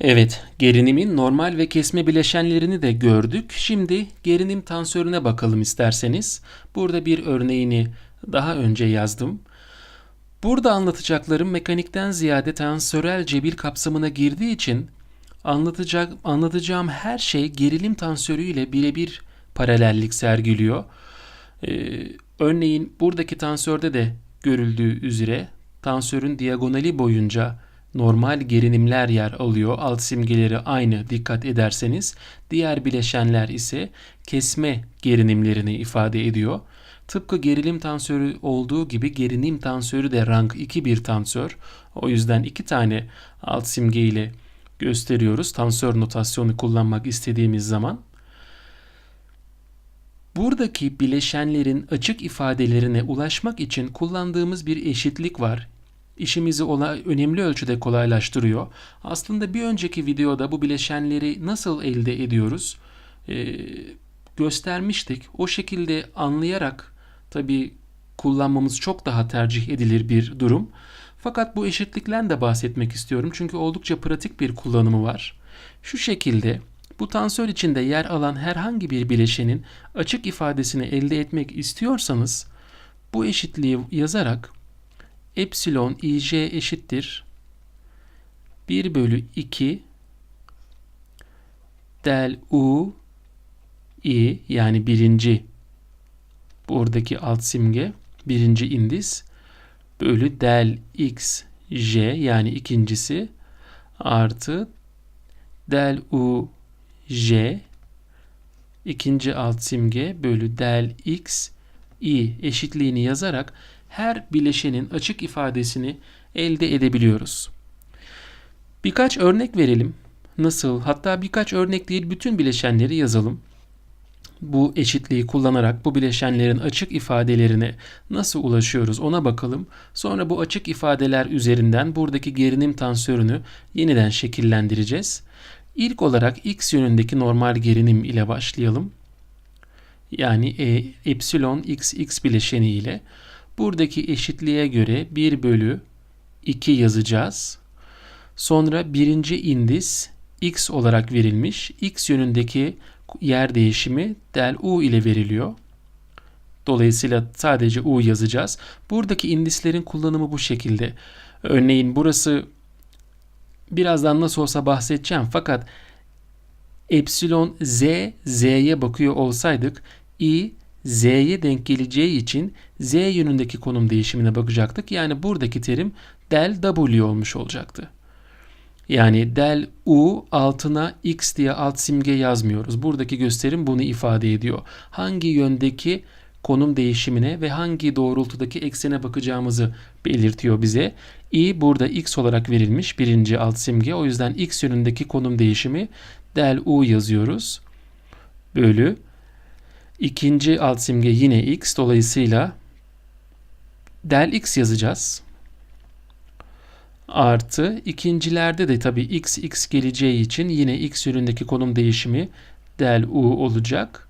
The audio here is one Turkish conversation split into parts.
Evet, gerinimin normal ve kesme bileşenlerini de gördük. Şimdi gerinim tensörüne bakalım isterseniz. Burada bir örneğini daha önce yazdım. Burada anlatacaklarım mekanikten ziyade tensörel cebir kapsamına girdiği için anlatacak anlatacağım her şey gerilim tensörüyle birebir paralellik sergiliyor. Ee, örneğin buradaki tensörde de görüldüğü üzere tensörün diagonali boyunca normal gerilimler yer alıyor. Alt simgeleri aynı dikkat ederseniz. Diğer bileşenler ise kesme gerilimlerini ifade ediyor. Tıpkı gerilim tensörü olduğu gibi gerilim tensörü de rank 2 bir tensör. O yüzden iki tane alt simge ile gösteriyoruz. Tensör notasyonu kullanmak istediğimiz zaman. Buradaki bileşenlerin açık ifadelerine ulaşmak için kullandığımız bir eşitlik var. İşimizi ola, önemli ölçüde kolaylaştırıyor. Aslında bir önceki videoda bu bileşenleri nasıl elde ediyoruz e, göstermiştik. O şekilde anlayarak tabi kullanmamız çok daha tercih edilir bir durum. Fakat bu eşitlikten de bahsetmek istiyorum çünkü oldukça pratik bir kullanımı var. Şu şekilde bu tensör içinde yer alan herhangi bir bileşenin açık ifadesini elde etmek istiyorsanız bu eşitliği yazarak epsilon ij eşittir. 1 bölü 2 del u i yani birinci buradaki alt simge birinci indis bölü del x j yani ikincisi artı del u j ikinci alt simge bölü del x i eşitliğini yazarak her bileşenin açık ifadesini elde edebiliyoruz. Birkaç örnek verelim. Nasıl? Hatta birkaç örnek değil bütün bileşenleri yazalım. Bu eşitliği kullanarak bu bileşenlerin açık ifadelerine nasıl ulaşıyoruz ona bakalım. Sonra bu açık ifadeler üzerinden buradaki gerilim tensörünü yeniden şekillendireceğiz. İlk olarak x yönündeki normal gerilim ile başlayalım. Yani e, epsilon x x bileşeni ile buradaki eşitliğe göre 1 bölü 2 yazacağız. Sonra birinci indis x olarak verilmiş. x yönündeki yer değişimi del u ile veriliyor. Dolayısıyla sadece u yazacağız. Buradaki indislerin kullanımı bu şekilde. Örneğin burası birazdan nasıl olsa bahsedeceğim fakat epsilon z z'ye bakıyor olsaydık i z'ye denk geleceği için z yönündeki konum değişimine bakacaktık. Yani buradaki terim del w olmuş olacaktı. Yani del u altına x diye alt simge yazmıyoruz. Buradaki gösterim bunu ifade ediyor. Hangi yöndeki konum değişimine ve hangi doğrultudaki eksene bakacağımızı belirtiyor bize. i burada x olarak verilmiş birinci alt simge. O yüzden x yönündeki konum değişimi del u yazıyoruz. Bölü ikinci alt simge yine x dolayısıyla del x yazacağız. Artı ikincilerde de tabii x x geleceği için yine x yönündeki konum değişimi del u olacak.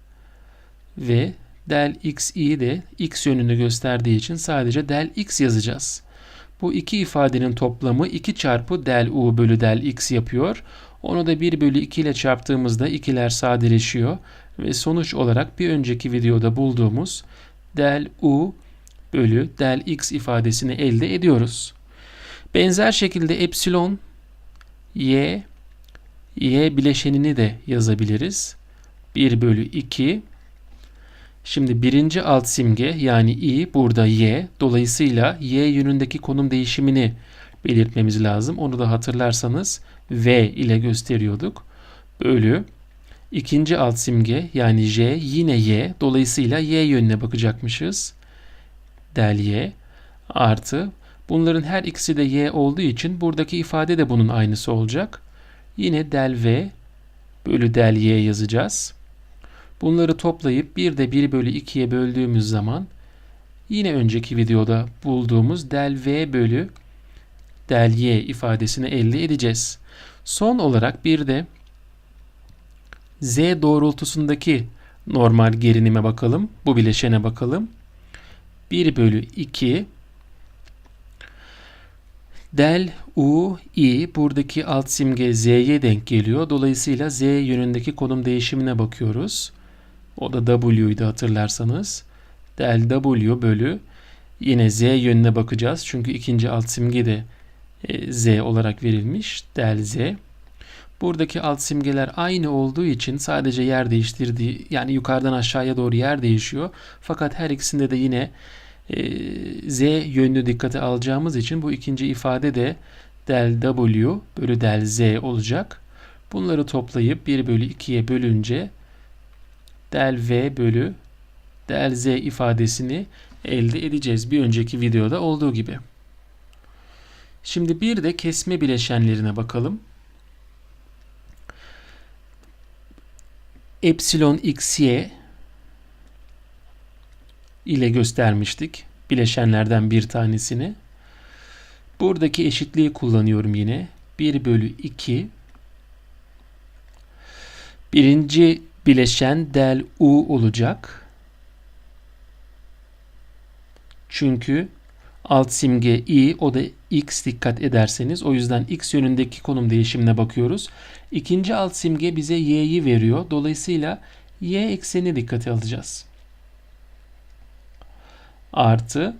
Ve del x i de x yönünü gösterdiği için sadece del x yazacağız. Bu iki ifadenin toplamı 2 çarpı del u bölü del x yapıyor. Onu da 1 bölü 2 ile çarptığımızda ikiler sadeleşiyor. Ve sonuç olarak bir önceki videoda bulduğumuz del u bölü del x ifadesini elde ediyoruz. Benzer şekilde epsilon y y bileşenini de yazabiliriz. 1 bölü 2 Şimdi birinci alt simge yani i burada y. Dolayısıyla y yönündeki konum değişimini belirtmemiz lazım. Onu da hatırlarsanız v ile gösteriyorduk. Bölü ikinci alt simge yani j yine y. Dolayısıyla y yönüne bakacakmışız. Del y artı bunların her ikisi de y olduğu için buradaki ifade de bunun aynısı olacak. Yine del v bölü del y yazacağız. Bunları toplayıp bir de 1 bölü 2'ye böldüğümüz zaman yine önceki videoda bulduğumuz del v bölü del y ifadesini elde edeceğiz. Son olarak bir de z doğrultusundaki normal gerinime bakalım. Bu bileşene bakalım. 1 bölü 2 Del U, I buradaki alt simge Z'ye denk geliyor. Dolayısıyla Z yönündeki konum değişimine bakıyoruz. O da W'ydu hatırlarsanız. Del W bölü yine Z yönüne bakacağız. Çünkü ikinci alt simge de e, Z olarak verilmiş. Del Z. Buradaki alt simgeler aynı olduğu için sadece yer değiştirdiği yani yukarıdan aşağıya doğru yer değişiyor. Fakat her ikisinde de yine e, Z yönlü dikkate alacağımız için bu ikinci ifade de del W bölü del Z olacak. Bunları toplayıp 1 bölü 2'ye bölünce del V bölü del Z ifadesini elde edeceğiz. Bir önceki videoda olduğu gibi. Şimdi bir de kesme bileşenlerine bakalım. Epsilon xy ile göstermiştik bileşenlerden bir tanesini. Buradaki eşitliği kullanıyorum yine. 1 bölü 2 birinci bileşen del u olacak. Çünkü alt simge i o da x dikkat ederseniz o yüzden x yönündeki konum değişimine bakıyoruz. İkinci alt simge bize y'yi veriyor. Dolayısıyla y ekseni dikkate alacağız. Artı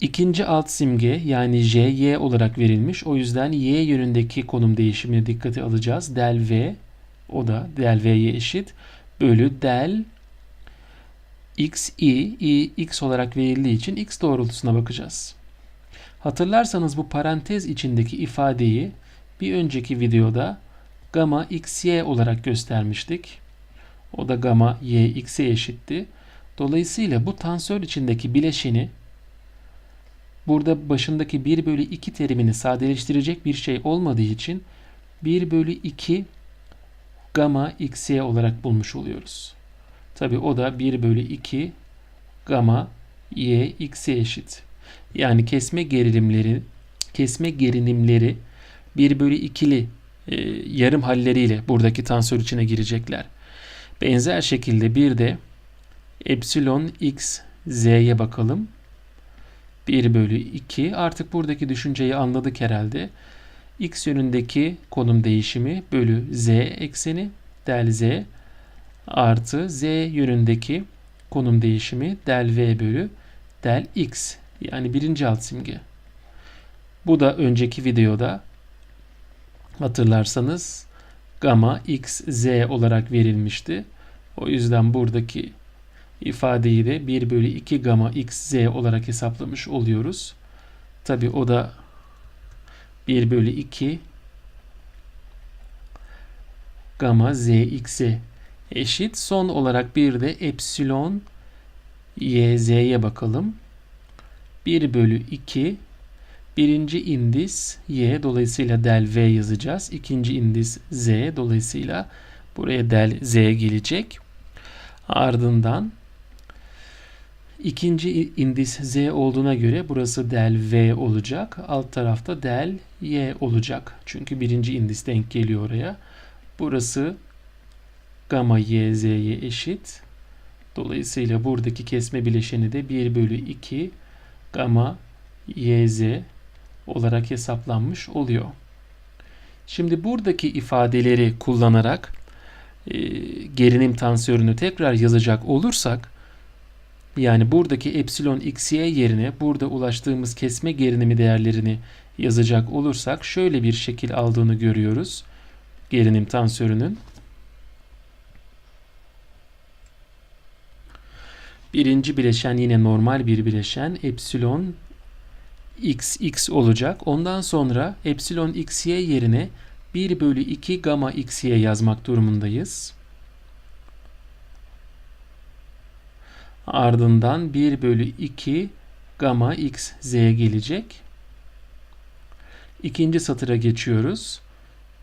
ikinci alt simge yani j y olarak verilmiş. O yüzden y yönündeki konum değişimine dikkate alacağız. Del v o da del v'ye eşit bölü del x i, i x olarak verildiği için x doğrultusuna bakacağız. Hatırlarsanız bu parantez içindeki ifadeyi bir önceki videoda gamma xy olarak göstermiştik. O da gamma y x'e eşitti. Dolayısıyla bu tansör içindeki bileşeni burada başındaki 1 bölü 2 terimini sadeleştirecek bir şey olmadığı için 1 bölü 2 gamma xy olarak bulmuş oluyoruz. Tabi o da 1 bölü 2 gamma y x'e eşit. Yani kesme gerilimleri kesme gerilimleri 1 bölü 2'li e, yarım halleriyle buradaki tansör içine girecekler. Benzer şekilde bir de epsilon x z'ye bakalım. 1 bölü 2 artık buradaki düşünceyi anladık herhalde. x yönündeki konum değişimi bölü z ekseni del z artı z yönündeki konum değişimi del v bölü del x yani birinci alt simge. Bu da önceki videoda hatırlarsanız gamma x z olarak verilmişti. O yüzden buradaki ifadeyi de 1 bölü 2 gamma x z olarak hesaplamış oluyoruz. Tabi o da 1 bölü 2 gamma z x'e eşit. Son olarak bir de epsilon y z'ye bakalım. 1 bölü 2 birinci indis y dolayısıyla del v yazacağız. İkinci indis z dolayısıyla buraya del z gelecek. Ardından ikinci indis z olduğuna göre burası del v olacak. Alt tarafta del y olacak. Çünkü birinci indis denk geliyor oraya. Burası gamma y z'ye eşit. Dolayısıyla buradaki kesme bileşeni de 1 bölü 2 gamma y z olarak hesaplanmış oluyor. Şimdi buradaki ifadeleri kullanarak e, gerilim tansörünü tekrar yazacak olursak yani buradaki epsilon xy yerine burada ulaştığımız kesme gerinimi değerlerini yazacak olursak şöyle bir şekil aldığını görüyoruz. Gerilim tansörünün. Birinci bileşen yine normal bir bileşen. Epsilon x olacak. Ondan sonra epsilon xy yerine 1 bölü 2 gamma xy yazmak durumundayız. Ardından 1 bölü 2 gamma x z gelecek. İkinci satıra geçiyoruz.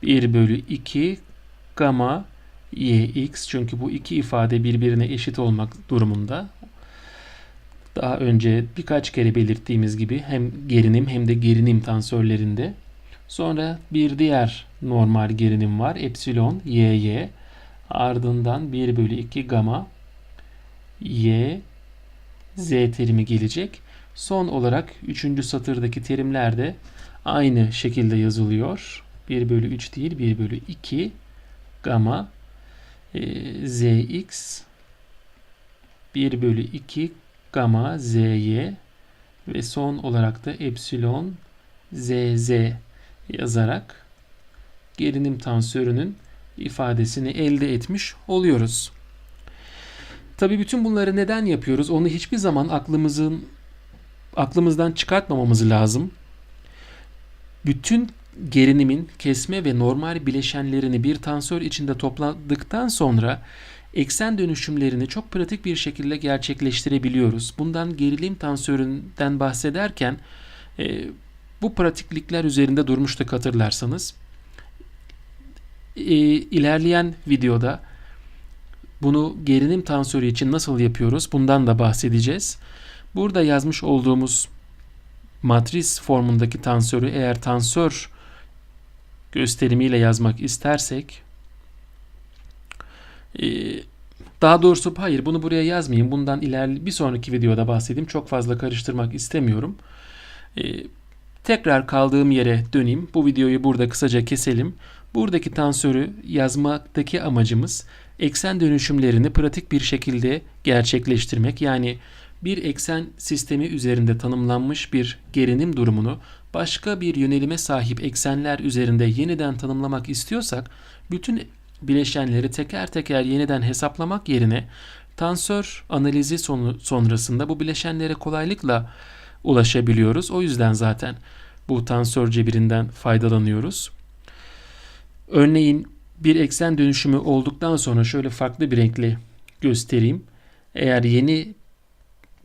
1 bölü 2 gamma y x çünkü bu iki ifade birbirine eşit olmak durumunda. Daha önce birkaç kere belirttiğimiz gibi hem gerinim hem de gerinim tansörlerinde. Sonra bir diğer normal gerinim var. Epsilon y Ardından 1 bölü 2 gamma y z terimi gelecek. Son olarak 3. satırdaki terimler de aynı şekilde yazılıyor. 1 bölü 3 değil 1 bölü 2 gamma e, zx 1 bölü 2 gamma zy ve son olarak da epsilon zz yazarak gerilim tensörünün ifadesini elde etmiş oluyoruz. Tabii bütün bunları neden yapıyoruz? Onu hiçbir zaman aklımızın aklımızdan çıkartmamamız lazım. Bütün gerinimin kesme ve normal bileşenlerini bir tensör içinde topladıktan sonra eksen dönüşümlerini çok pratik bir şekilde gerçekleştirebiliyoruz. Bundan gerilim tensöründen bahsederken e, bu pratiklikler üzerinde durmuştuk hatırlarsanız. E, ilerleyen videoda bunu gerilim tensörü için nasıl yapıyoruz bundan da bahsedeceğiz. Burada yazmış olduğumuz matris formundaki tensörü eğer tensör gösterimiyle yazmak istersek daha doğrusu hayır bunu buraya yazmayayım. Bundan ilerli bir sonraki videoda bahsedeyim. Çok fazla karıştırmak istemiyorum. E, tekrar kaldığım yere döneyim. Bu videoyu burada kısaca keselim. Buradaki tensörü yazmaktaki amacımız eksen dönüşümlerini pratik bir şekilde gerçekleştirmek. Yani bir eksen sistemi üzerinde tanımlanmış bir gerilim durumunu başka bir yönelime sahip eksenler üzerinde yeniden tanımlamak istiyorsak bütün bileşenleri teker teker yeniden hesaplamak yerine tensör analizi sonu, sonrasında bu bileşenlere kolaylıkla ulaşabiliyoruz. O yüzden zaten bu tensör cebirinden faydalanıyoruz. Örneğin bir eksen dönüşümü olduktan sonra şöyle farklı bir renkle göstereyim. Eğer yeni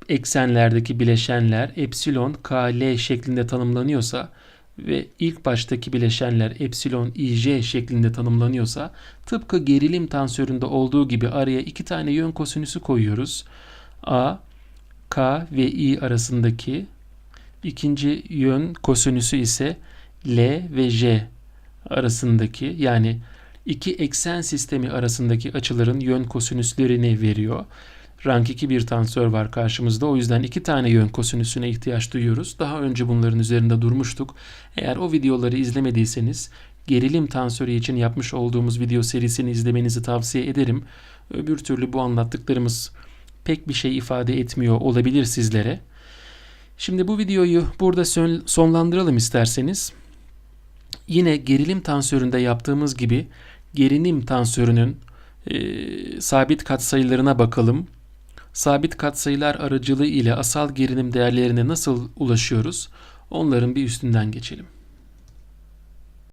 eksenlerdeki bileşenler epsilon kl şeklinde tanımlanıyorsa ve ilk baştaki bileşenler epsilon ij şeklinde tanımlanıyorsa tıpkı gerilim tensöründe olduğu gibi araya iki tane yön kosinüsü koyuyoruz. A, K ve I arasındaki ikinci yön kosinüsü ise L ve J arasındaki yani iki eksen sistemi arasındaki açıların yön kosinüslerini veriyor. Rank 2 bir tensör var karşımızda. O yüzden iki tane yön kosinüsüne ihtiyaç duyuyoruz. Daha önce bunların üzerinde durmuştuk. Eğer o videoları izlemediyseniz gerilim tensörü için yapmış olduğumuz video serisini izlemenizi tavsiye ederim. Öbür türlü bu anlattıklarımız pek bir şey ifade etmiyor olabilir sizlere. Şimdi bu videoyu burada sonlandıralım isterseniz. Yine gerilim tensöründe yaptığımız gibi gerilim tensörünün e, sabit katsayılarına bakalım. Sabit katsayılar aracılığı ile asal gerilim değerlerine nasıl ulaşıyoruz? Onların bir üstünden geçelim.